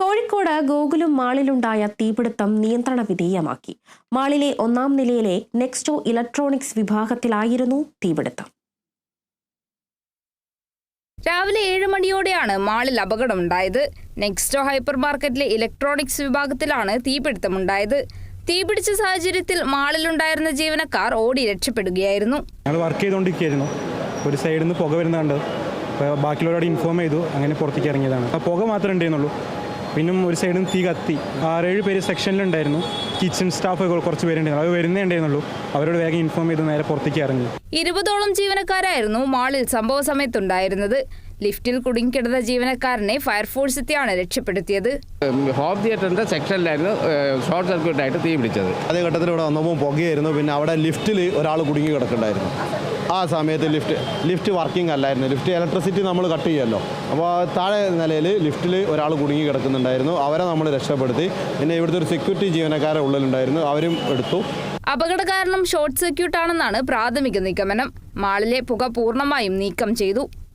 കോഴിക്കോട് ഗോകുലും മാളിലുണ്ടായ തീപിടുത്തം നിയന്ത്രണ വിധേയമാക്കി. മാളിലെ ഒന്നാം നിലയിലെ നെക്സ്റ്റോ ഇലക്ട്രോണിക്സ് വിഭാഗത്തിലായിരുന്നു തീപിടുത്തം. രാവിലെ ഏഴ് മണിയോടെയാണ് മാളിൽ അപകടമുണ്ടായത്. നെക്സ്റ്റോ ഹൈപ്പർ മാർക്കറ്റിലെ ഇലക്ട്രോണിക്സ് വിഭാഗത്തിലാണ് തീപിടുത്തമുണ്ടായത്. തീപിടിച്ച സാഹചര്യത്തിൽ മാളിലുണ്ടായിരുന്ന ജീവനക്കാർ ഓടി രക്ഷപ്പെടുകയായിരുന്നു. ഞങ്ങൾ വർക്ക് ചെയ്തുകൊണ്ടിരിക്കുകയായിരുന്നു. ഒരു സൈഡിൽ നിന്ന് പുക വരുന്ന കണ്ടത് അപ്പോൾ ബാക്കിയുള്ളവരോട് ഇൻഫോം ചെയ്തു. അങ്ങനെ പുറത്തേക്ക് ഇറങ്ങിയതാണ്. പുക മാത്രമേ ഉണ്ടായിരുന്നുള്ളൂ. പിന്നെ ഒരു സൈഡിൽ തീ കത്തി. ആറേഴ് പേര് സെക്ഷനിലുണ്ടായിരുന്നു. കിച്ചൺ സ്റ്റാഫ് കുറച്ച് പേരുണ്ടായിരുന്നു. അവർ വരുന്നേ ഉണ്ടായിരുന്നുള്ളൂ. അവരോട് വേഗം ഇൻഫോം ചെയ്ത് നേരെ പുറത്തേക്ക് ഇറങ്ങി. ഇരുപതോളം ജീവനക്കാരായിരുന്നു മാളിൽ സംഭവ സമയത്തുണ്ടായിരുന്നത് ലിഫ്റ്റിൽ കുടുങ്ങിക്കിടന്ന ജീവനക്കാരനെ ഫയർഫോഴ്സ് എത്തിയാണ് രക്ഷപ്പെടുത്തിയത്. ഹോം തിയേറ്ററിന്റെ സെക്ഷനിലായിരുന്നു ഷോർട്ട് സർക്യൂട്ട് ആയിട്ട് തീ പിടിച്ചത്. അതേ ഘട്ടത്തിൽ ഇവിടെ വന്നപ്പോൾ പുകയായിരുന്നു. പിന്നെ അവിടെ ലിഫ്റ്റിൽ ഒരാൾ കുടുങ്ങി കിടക്കുന്നുണ്ടായിരുന്നു. ആ സമയത്ത് ലിഫ്റ്റ് ലിഫ്റ്റ് വർക്കിംഗ് അല്ലായിരുന്നു. ലിഫ്റ്റ് ഇലക്ട്രിസിറ്റി നമ്മൾ കട്ട് ചെയ്യുമല്ലോ അപ്പോൾ താഴെ നിലയിൽ ലിഫ്റ്റിൽ ഒരാൾ കുടുങ്ങി കിടക്കുന്നുണ്ടായിരുന്നു. അവരെ നമ്മൾ രക്ഷപ്പെടുത്തി. പിന്നെ ഇവിടുത്തെ ഒരു സെക്യൂരിറ്റി ജീവനക്കാരെ ഉള്ളിലുണ്ടായിരുന്നു. അവരും എടുത്തു. അപകട കാരണം ഷോർട്ട് സർക്യൂട്ട് ആണെന്നാണ് പ്രാഥമിക നിഗമനം. മാളിലെ പുക പൂർണമായും നീക്കം ചെയ്തു.